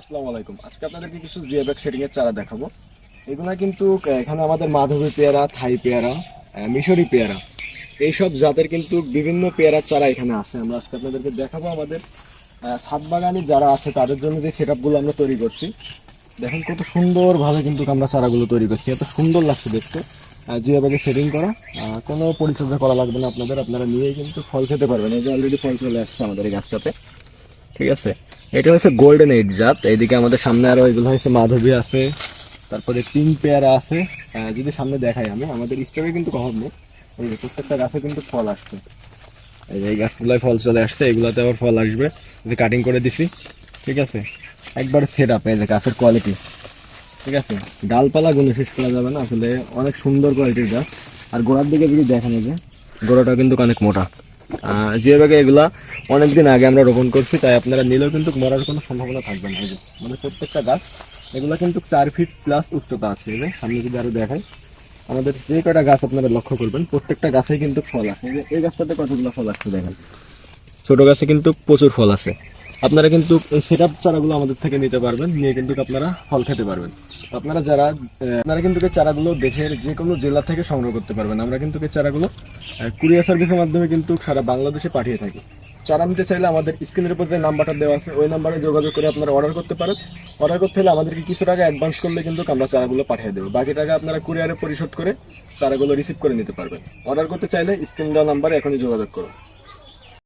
আসসালামু আলাইকুম। আজকে আপনাদেরকে কিছু এর চারা দেখাবো। এগুলা কিন্তু এখানে আমাদের মাধবী পেয়ারা, থাই পেয়ারা মিশরি পেয়ারা, এইসব জাতের কিন্তু বিভিন্ন পেয়ারার চারা এখানে আছে। আমরা আজকে আপনাদেরকে দেখাবো আমাদের যারা আছে, তাদের জন্য যে আমরা তৈরি করছি। দেখেন কত সুন্দর ভাবে কিন্তু আমরা চারাগুলো তৈরি করছি। এত সুন্দর লাগছে দেখতে। জিয়া ব্যাগে সেটিং করা। কোনো পরিচর্যা করা লাগবে না আপনাদের। আপনারা নিয়েই কিন্তু ফল খেতে পারবেন। এই যে অলরেডি ফল চলে আসছে আমাদের এই গাছটাতে। ঠিক আছে? এটা হচ্ছে গোল্ডেন এইট জাত। এইদিকে আমাদের সামনে আরও এগুলো হচ্ছে মাধবী আছে, তারপরে তিন পেয়ারা আছে। যদি সামনে দেখাই আমি, আমাদের স্টকে কিন্তু কখন নেই, এই প্রত্যেকটা গাছে কিন্তু ফল আসছে। এই গাছগুলোয় ফল চলে আসছে, এগুলাতে আবার ফল আসবে। যে কাটিং করে দিছি, ঠিক আছে? একবার সেট আপ এই যে গাছের কোয়ালিটি ঠিক আছে? ডালপালা গুলো শেষ করা যাবে না, আসলে অনেক সুন্দর কোয়ালিটির গাছ। আর গোড়ার দিকে যদি দেখেন এই যে, গোড়াটা কিন্তু অনেক মোটা। যে ভাগে এগুলা অনেকদিন আগে আমরা রোপণ করছি তাই আপনারা নিলেও কিন্তু মরার কোনো সম্ভাবনা থাকবে না। মানে প্রত্যেকটা গাছ এগুলা কিন্তু চার ফিট প্লাস উচ্চতা আছে এই যে, সামনে যদি আরও দেখায় আমাদের যে কটা গাছ আপনারা লক্ষ্য করবেন প্রত্যেকটা গাছেই কিন্তু ফল আছে। এই যে এই গাছটাতে কতগুলো ফল আসছে দেখেন? ছোট গাছে কিন্তু প্রচুর ফল আছে। আপনারা কিন্তু সেট আপ চারাগুলো আমাদের থেকে নিতে পারবেন নিয়ে কিন্তু আপনারা ফল খেতে পারবেন। আপনারা যারা আপনারা কিন্তু এই চারাগুলো দেশের যে কোনো জেলা থেকে সংগ্রহ করতে পারবেন। আমরা কিন্তু এই চারাগুলো কুরিয়ার সার্ভিসের মাধ্যমে কিন্তু সারা বাংলাদেশে পাঠিয়ে থাকি। চারা নিতে চাইলে আমাদের স্ক্রিনের উপর যে নাম্বারটা দেওয়া আছে, ওই নাম্বারে যোগাযোগ করে আপনারা অর্ডার করতে পারেন। অর্ডার করতে হলে আমাদেরকে কিছু টাকা অ্যাডভান্স করলে কিন্তু আমরা চারাগুলো পাঠিয়ে দেবো। বাকি টাকা আপনারা কুরিয়ারে পরিশোধ করে চারাগুলো রিসিভ করে নিতে পারবেন। অর্ডার করতে চাইলে স্ক্রিন দেওয়া নাম্বারে এখনই যোগাযোগ করুন।